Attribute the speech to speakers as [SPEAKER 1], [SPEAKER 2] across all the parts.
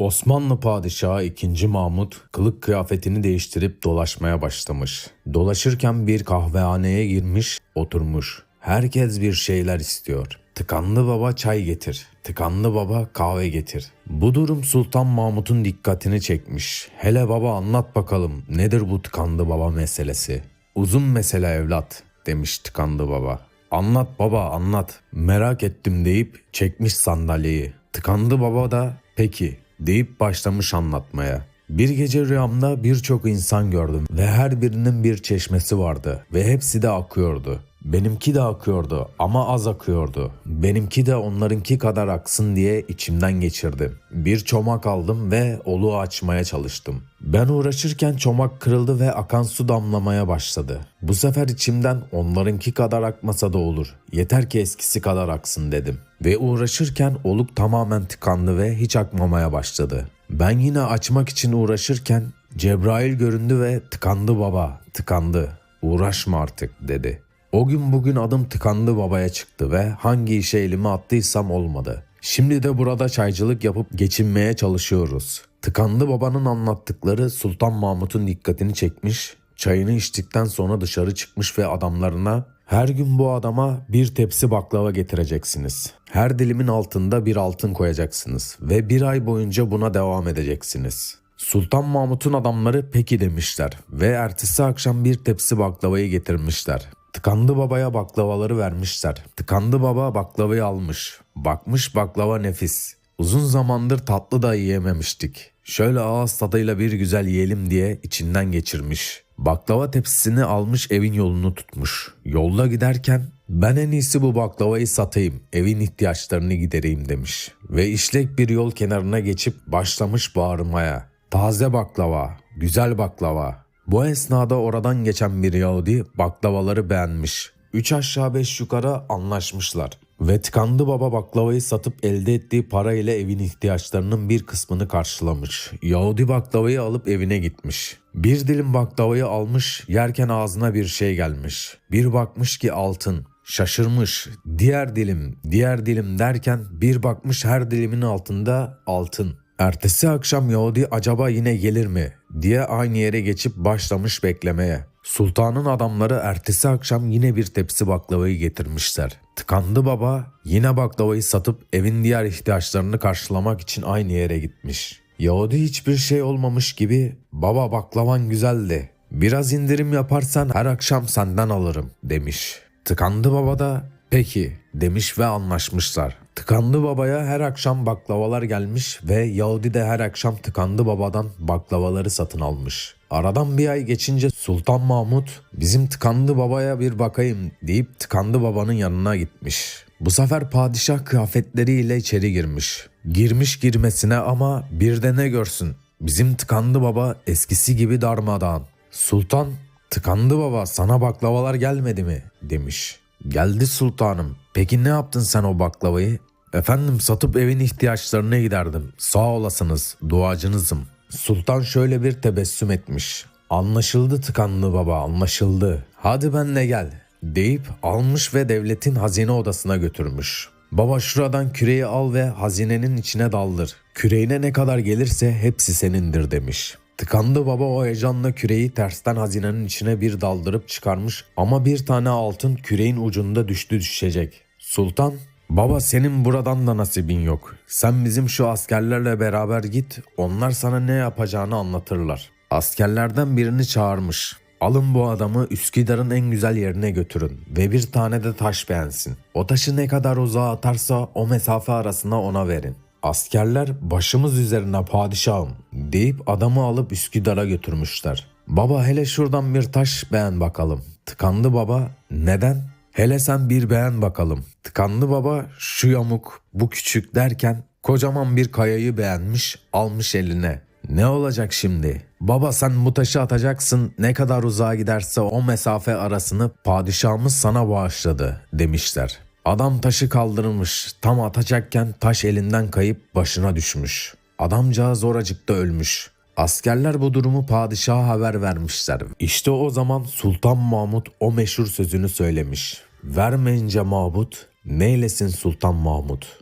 [SPEAKER 1] Osmanlı Padişahı 2. Mahmut kılık kıyafetini değiştirip dolaşmaya başlamış. Dolaşırken bir kahvehaneye girmiş, oturmuş. Herkes bir şeyler istiyor. Tıkanlı baba çay getir. Tıkanlı baba kahve getir. Bu durum Sultan Mahmut'un dikkatini çekmiş. Hele baba anlat bakalım nedir bu tıkanlı baba meselesi? Uzun mesele evlat demiş tıkanlı baba. Anlat baba anlat. Merak ettim deyip çekmiş sandalyeyi. Tıkandı baba da peki deyip başlamış anlatmaya. Bir gece rüyamda birçok insan gördüm ve her birinin bir çeşmesi vardı ve hepsi de akıyordu. Benimki de akıyordu ama az akıyordu. Benimki de onlarınki kadar aksın diye içimden geçirdim. Bir çomak aldım ve oluğu açmaya çalıştım. Ben uğraşırken çomak kırıldı ve akan su damlamaya başladı. Bu sefer içimden onlarınki kadar akmasa da olur. Yeter ki eskisi kadar aksın dedim. Ve uğraşırken oluk tamamen tıkandı ve hiç akmamaya başladı. Ben yine açmak için uğraşırken Cebrail göründü ve tıkandı baba, tıkandı. Uğraşma artık dedi. O gün bugün adım tıkandı babaya çıktı ve hangi işe elimi attıysam olmadı. Şimdi de burada çaycılık yapıp geçinmeye çalışıyoruz. Tıkandı babanın anlattıkları Sultan Mahmut'un dikkatini çekmiş. Çayını içtikten sonra dışarı çıkmış ve adamlarına her gün bu adama bir tepsi baklava getireceksiniz. Her dilimin altında bir altın koyacaksınız ve bir ay boyunca buna devam edeceksiniz. Sultan Mahmut'un adamları peki demişler ve ertesi akşam bir tepsi baklavayı getirmişler. Tıkandı babaya baklavaları vermişler. Tıkandı baba baklavayı almış. Bakmış baklava nefis. Uzun zamandır tatlı da yiyememiştik. Şöyle ağız tadıyla bir güzel yiyelim diye içinden geçirmiş. Baklava tepsisini almış evin yolunu tutmuş. Yolda giderken ben en iyisi bu baklavayı satayım, evin ihtiyaçlarını gidereyim demiş. Ve işlek bir yol kenarına geçip başlamış bağırmaya. Taze baklava, güzel baklava. Bu esnada oradan geçen bir Yahudi baklavaları beğenmiş. Üç aşağı beş yukarı anlaşmışlar. Ve tıkandı baba baklavayı satıp elde ettiği para ile evin ihtiyaçlarının bir kısmını karşılamış. Yahudi baklavayı alıp evine gitmiş. Bir dilim baklavayı almış yerken ağzına bir şey gelmiş. Bir bakmış ki altın. Şaşırmış. Diğer dilim, diğer dilim derken bir bakmış her dilimin altında altın. Ertesi akşam Yahudi acaba yine gelir mi diye aynı yere geçip başlamış beklemeye. Sultanın adamları ertesi akşam yine bir tepsi baklavayı getirmişler. Tıkandı baba yine baklavayı satıp evin diğer ihtiyaçlarını karşılamak için aynı yere gitmiş. Yahudi hiçbir şey olmamış gibi baba baklavan güzeldi. Biraz indirim yaparsan her akşam senden alırım demiş. Tıkandı baba da peki demiş ve anlaşmışlar. Tıkandı babaya her akşam baklavalar gelmiş ve Yahudi de her akşam tıkandı babadan baklavaları satın almış. Aradan bir ay geçince Sultan Mahmut bizim tıkandı babaya bir bakayım deyip tıkandı babanın yanına gitmiş. Bu sefer padişah kıyafetleriyle içeri girmiş. Girmiş girmesine ama bir de ne görsün. Bizim tıkandı baba eskisi gibi darmadağın. Sultan tıkandı baba sana baklavalar gelmedi mi demiş. Geldi sultanım. Peki ne yaptın sen o baklavayı? Efendim satıp evin ihtiyaçlarına giderdim. Sağ olasınız, duacınızım. Sultan şöyle bir tebessüm etmiş. Anlaşıldı tıkanlı baba, anlaşıldı. Hadi benle gel deyip almış ve devletin hazine odasına götürmüş. Baba şuradan küreği al ve hazinenin içine daldır. Küreğine ne kadar gelirse hepsi senindir demiş. Tıkandı baba o heyecanla küreği tersten hazinenin içine bir daldırıp çıkarmış ama bir tane altın küreğin ucunda düştü düşecek. Sultan Baba senin buradan da nasibin yok. Sen bizim şu askerlerle beraber git. Onlar sana ne yapacağını anlatırlar. Askerlerden birini çağırmış. Alın bu adamı Üsküdar'ın en güzel yerine götürün ve bir tane de taş beğensin. O taşı ne kadar uzağa atarsa o mesafe arasına ona verin. Askerler başımız üzerine padişahım deyip adamı alıp Üsküdar'a götürmüşler. Baba hele şuradan bir taş beğen bakalım. Tıkandı baba. Neden? Hele sen bir beğen bakalım. Tıkandı baba şu yamuk bu küçük derken kocaman bir kayayı beğenmiş almış eline. Ne olacak şimdi? Baba sen bu taşı atacaksın ne kadar uzağa giderse o mesafe arasını padişahımız sana bağışladı demişler. Adam taşı kaldırmış tam atacakken taş elinden kayıp başına düşmüş. Adamcağız oracıkta ölmüş. Askerler bu durumu padişaha haber vermişler. İşte o zaman Sultan Mahmut o meşhur sözünü söylemiş. Vermeyince mabut, neylesin Sultan Mahmut?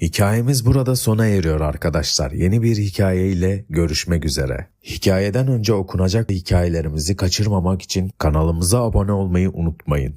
[SPEAKER 1] Hikayemiz burada sona eriyor arkadaşlar. Yeni bir hikayeyle görüşmek üzere. Hikayeden önce okunacak hikayelerimizi kaçırmamak için kanalımıza abone olmayı unutmayın.